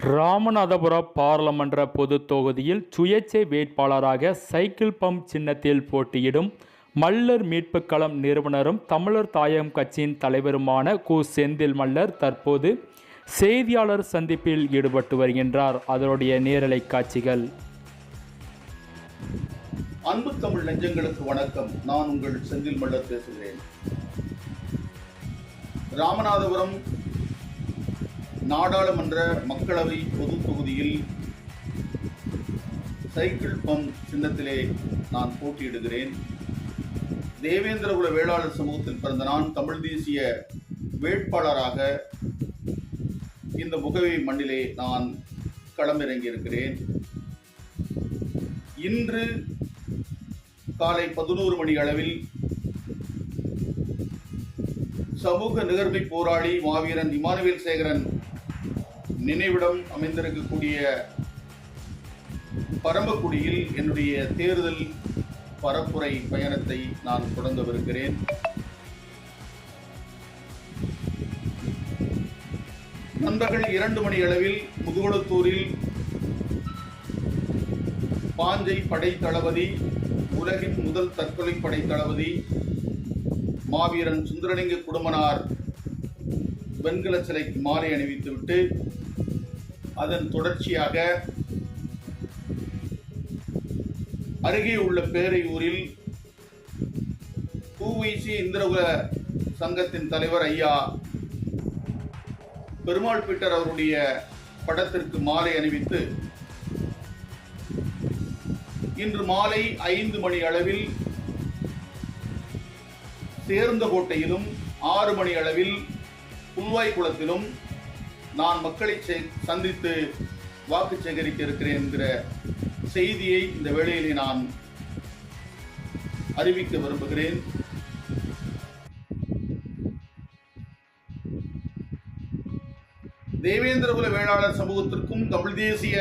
ராமநாதபுரம் பாராளுமன்ற பொதுத் தொகுதியில் சுயேட்சை வேட்பாளராக சைக்கிள் பம்ப் சின்னத்தில் போட்டியிடும் மல்லர் மீட்புக் களம் நிறுவனரும் தமிழர் தாயகம் கட்சியின் தலைவருமான கு. செந்தில் மல்லர் தற்போது செய்தியாளர் சந்திப்பில் ஈடுபட்டு வருகின்றார். அதனுடைய நேரலை காட்சிகள். அன்பு தமிழ் நெஞ்சங்களுக்கு வணக்கம். நான் உங்கள் செந்தில் மல்லர் பேசுகிறேன். ராமநாதபுரம் நாடாளுமன்ற மக்களவை பொது தொகுதியில் சைக்கிள் பம்ப் சின்னத்திலே நான் போட்டியிடுகிறேன். தேவேந்திரகுல வேளாளர் சமூகத்தில் பிறந்த நான் தமிழ் தேசிய வேட்பாளராக இந்த முகவை மண்ணிலே நான் களமிறங்கியிருக்கிறேன். இன்று காலை பதினோரு மணி அளவில் சமூக நிகர்மை போராளி மாவீரன் இமானுவேல் சேகரன் நினைவிடம் அமைந்திருக்கக்கூடிய பரம்பக்குடியில் என்னுடைய தேர்தல் பரப்புரை பயணத்தை நான் தொடங்கவிருக்கிறேன். நண்பர்கள் இரண்டு மணி அளவில் முதுகுளத்தூரில் பாஞ்சை படை தளபதி உலகின் முதல் தற்கொலை படை தளபதி மாவீரன் சுந்தரலிங்க குடும்பனார் வெண்கல சிலைக்கு மாலை அணிவித்துவிட்டு அதன் தொடர்ச்சியாக அருகே உள்ள பேரையூரில் பூவைசி இந்திரகுல சங்கத்தின் தலைவர் ஐயா பெருமாள் பீட்டர் அவருடைய படத்திற்கு மாலை அணிவித்து இன்று மாலை ஐந்து மணி அளவில் சேர்ந்த கோட்டையிலும் ஆறு மணி அளவில் புல்வாய்க்குளத்திலும் நான் மக்களை சே- சந்தித்து வாக்கு சேகரிக்க இருக்கிறேன் என்கிற செய்தியை இந்த வேளையிலே நான் அறிவிக்க விரும்புகிறேன். தேவேந்திரகுல வேளாளர் சமூகத்திற்கும் தமிழ் தேசிய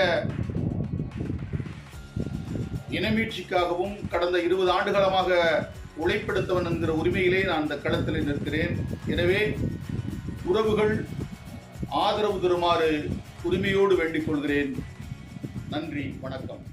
இனமீட்சிக்காகவும் கடந்த இருபது ஆண்டுகாலமாக உழைப்படுத்தவன் என்கிற உரிமையிலே நான் இந்த களத்தில் நிற்கிறேன். எனவே உறவுகள் ஆதரவு தருமாறு உரிமையோடு வேண்டிக் கொள்கிறேன். நன்றி வணக்கம்.